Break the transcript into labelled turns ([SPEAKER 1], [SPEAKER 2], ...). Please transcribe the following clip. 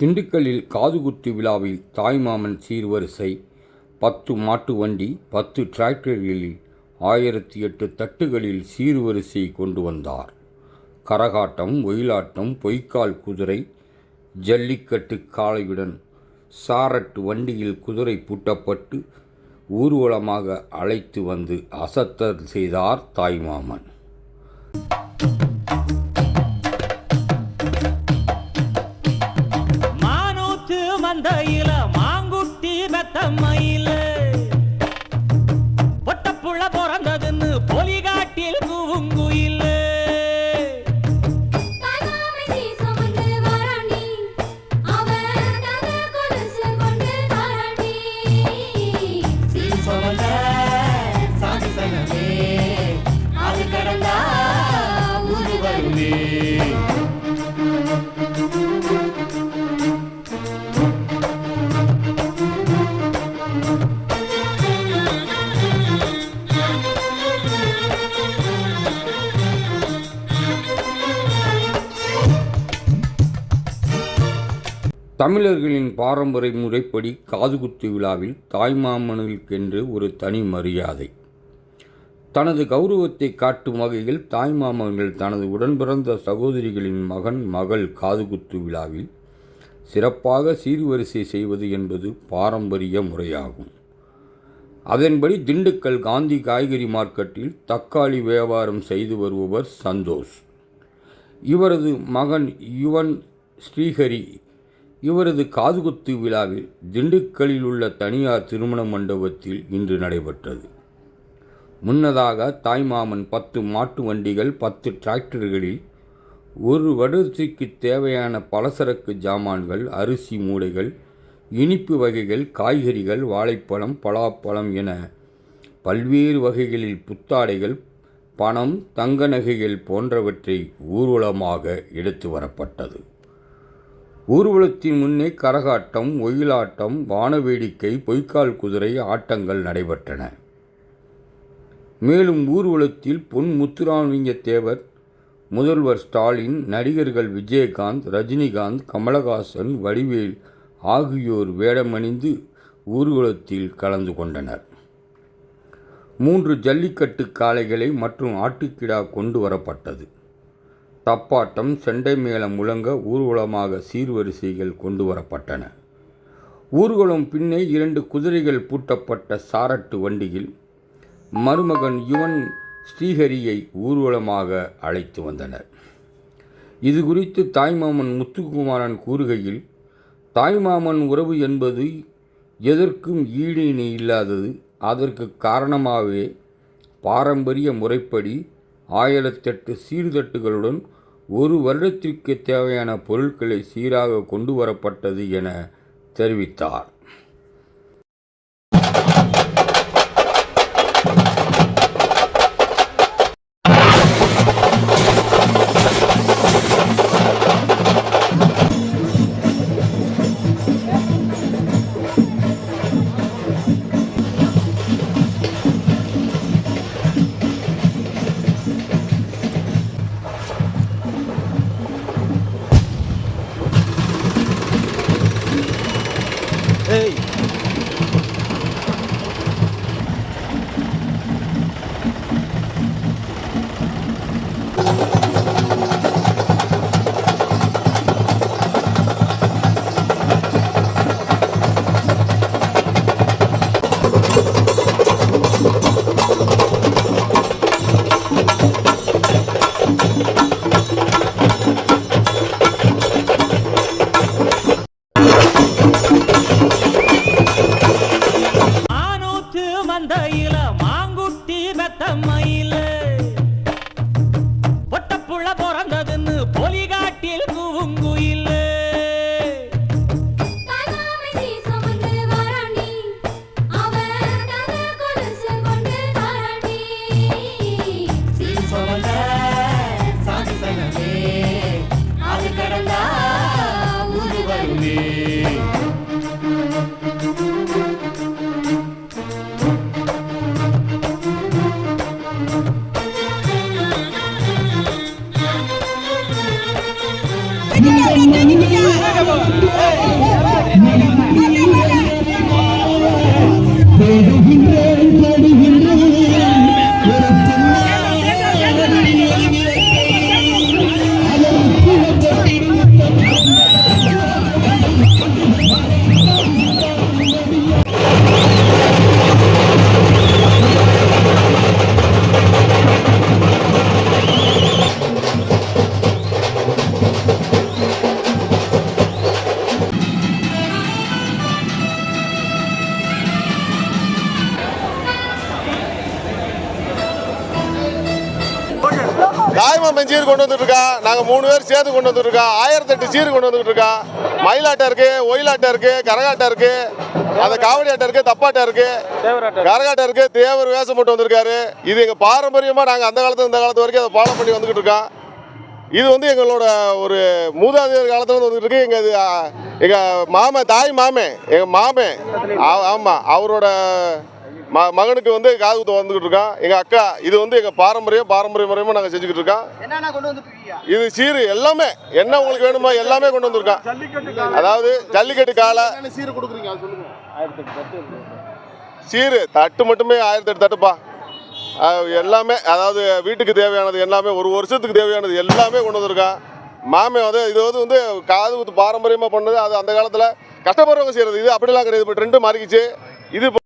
[SPEAKER 1] திண்டுக்கல்லில் காதுகுத்து விழாவில் தாய்மாமன் சீர்வரிசை பத்து மாட்டு வண்டி பத்து டிராக்டர்களில் ஆயிரத்தி எட்டு தட்டுகளில் சீர்வரிசை கொண்டு வந்தார். கரகாட்டம் ஒயிலாட்டம் பொய்க்கால் குதிரை ஜல்லிக்கட்டு காளையுடன் சாரட்டு வண்டியில் குதிரை பூட்டப்பட்டு ஊர்வலமாக அழைத்து வந்து அசத்தல் செய்தார் தாய்மாமன்.
[SPEAKER 2] மந்தையில மாங்குட்டி மெத்தம்மையில பொட்டப்புள்ள பிறந்ததுன்னு பொலிகாட்டில் கூவுங்குயில
[SPEAKER 3] சீசமுண்டு வாராண்டி
[SPEAKER 1] தமிழர்களின் பாரம்பரிய முறைப்படி காதுகுத்து விழாவில் தாய்மாமனுக்கென்று ஒரு தனி மரியாதை. தனது கௌரவத்தை காட்டும் வகையில் தாய்மாமன்கள் தனது உடன்பிறந்த சகோதரிகளின் மகன் மகள் காதுகுத்து விழாவில் சிறப்பாக சீர்வரிசை செய்வது என்பது பாரம்பரிய முறையாகும். அதன்படி திண்டுக்கல் காந்தி காய்கறி மார்க்கெட்டில் தக்காளி வியாபாரம் செய்து வருபவர் சந்தோஷ். இவரது மகன் யுவன் ஸ்ரீஹரி இவரது காதுகுத்து விழாவில் திண்டுக்கல்லில் உள்ள தனியார் திருமண மண்டபத்தில் இன்று நடைபெற்றது. முன்னதாக தாய்மாமன் பத்து மாட்டு வண்டிகள் பத்து டிராக்டர்களில் ஒரு வருடத்திற்கு தேவையான பலசரக்கு ஜாமான்கள் அரிசி மூடைகள் இனிப்பு வகைகள் காய்கறிகள் வாழைப்பழம் பலாப்பழம் என பல்வேறு வகைகளில் புத்தாடைகள் பணம் தங்க நகைகள் போன்றவற்றை ஊர்வலமாக எடுத்து வரப்பட்டது. ஊர்வலத்தின் முன்னே கரகாட்டம் ஒயிலாட்டம் வானவேடிக்கை பொய்க்கால் குதிரை ஆட்டங்கள் நடைபெற்றன. மேலும் ஊர்வலத்தில் பொன் முத்துராமலிங்க தேவர் முதல்வர் ஸ்டாலின் நடிகர்கள் விஜயகாந்த் ரஜினிகாந்த் கமலஹாசன் வடிவேல் ஆகியோர் வேடமணிந்து ஊர்வலத்தில் கலந்து கொண்டனர். மூன்று ஜல்லிக்கட்டு காளைகளை மற்றும் ஆட்டுக்கிடா கொண்டு வரப்பட்டது. தப்பாட்டம் செண்டை மேளம் முழங்க ஊர்வலமாக சீர்வரிசைகள் கொண்டு வரப்பட்டன ஊர்வலம் பின்னே இரண்டு குதிரைகள் பூட்டப்பட்ட சாரட்டு வண்டியில் மருமகன் யுவன் ஸ்ரீஹரியை ஊர்வலமாக அழைத்து வந்தனர். இது குறித்து தாய்மாமன் முத்துக்குமாரன் கூறுகையில் தாய்மாமன் உறவு என்பது எதற்கும் ஈடு இணை இல்லாதது. அதற்கு காரணமாகவே பாரம்பரிய முறைப்படி ஆயிரத்தெட்டு சீர்தட்டுகளுடன் ஒரு வருடத்திற்கு தேவையான பொருட்களை சீராக கொண்டு வரப்பட்டது என தெரிவித்தார்.
[SPEAKER 4] Pero தாய்மாமன் சீர் கொண்டு வந்துட்டு இருக்கா நாங்க மூணு பேர் சேர்த்து கொண்டு வந்துட்டு இருக்கோம் ஆயிரத்தி எட்டு சீர் கொண்டு வந்துட்டு இருக்கோம் மயிலாட்டம் இருக்கு ஒயிலாட்டம் இருக்கு கரகாட்டம் இருக்கு. அந்த காவடி ஆட்டம் இருக்கு தப்பாட்டம் இருக்கு. கரகாட்டம் இருக்கு தேவர் வேஷம் போட்டு வந்திருக்காரு. இது எங்க பாரம்பரியமா நாங்க அந்த காலத்துல இந்த காலத்து வரைக்கும் அதை ஃபாலோ பண்ணி வந்துகிட்டு இருக்கோம். இது வந்து எங்களோட ஒரு மூதாதையர் காலத்துல இருந்து வந்துட்டு இருக்கு. எங்க இது, எங்க மாமன் தாய் மாமன் எங்க மாமன் ஆ- ஆமா அவரோட ம மகனுக்கு வந்து காது குத்த வந்துகிட்டு இருக்கோம் எங்க அக்கா இது வந்து எங்க பாரம்பரியம் பாரம்பரிய முறையமா நாங்க செஞ்சுக்கிட்டு இருக்கோம் இது சீரு எல்லாமே என்ன உங்களுக்கு வேணுமோ எல்லாமே கொண்டு வந்திருக்கோம் அதாவது ஜல்லிக்கட்டு காலை?
[SPEAKER 5] சீர் கொடுக்குறீங்க?
[SPEAKER 4] சீரு தட்டு மட்டுமே ஆயிரத்தி எட்டு தட்டுப்பா எல்லாமே அதாவது வீட்டுக்கு தேவையானது எல்லாமே ஒரு வருஷத்துக்கு தேவையானது எல்லாமே கொண்டு வந்திருக்கான் மாமே வந்து இது வந்து காது குத்து பாரம்பரியமாக பண்ணது அது அந்த காலத்தில் கஷ்டப்படுறவங்க செய்கிறது இது அப்படிலாம் கிடையாது இப்போ ட்ரெண்டு மாறிக்கிச்சு. இது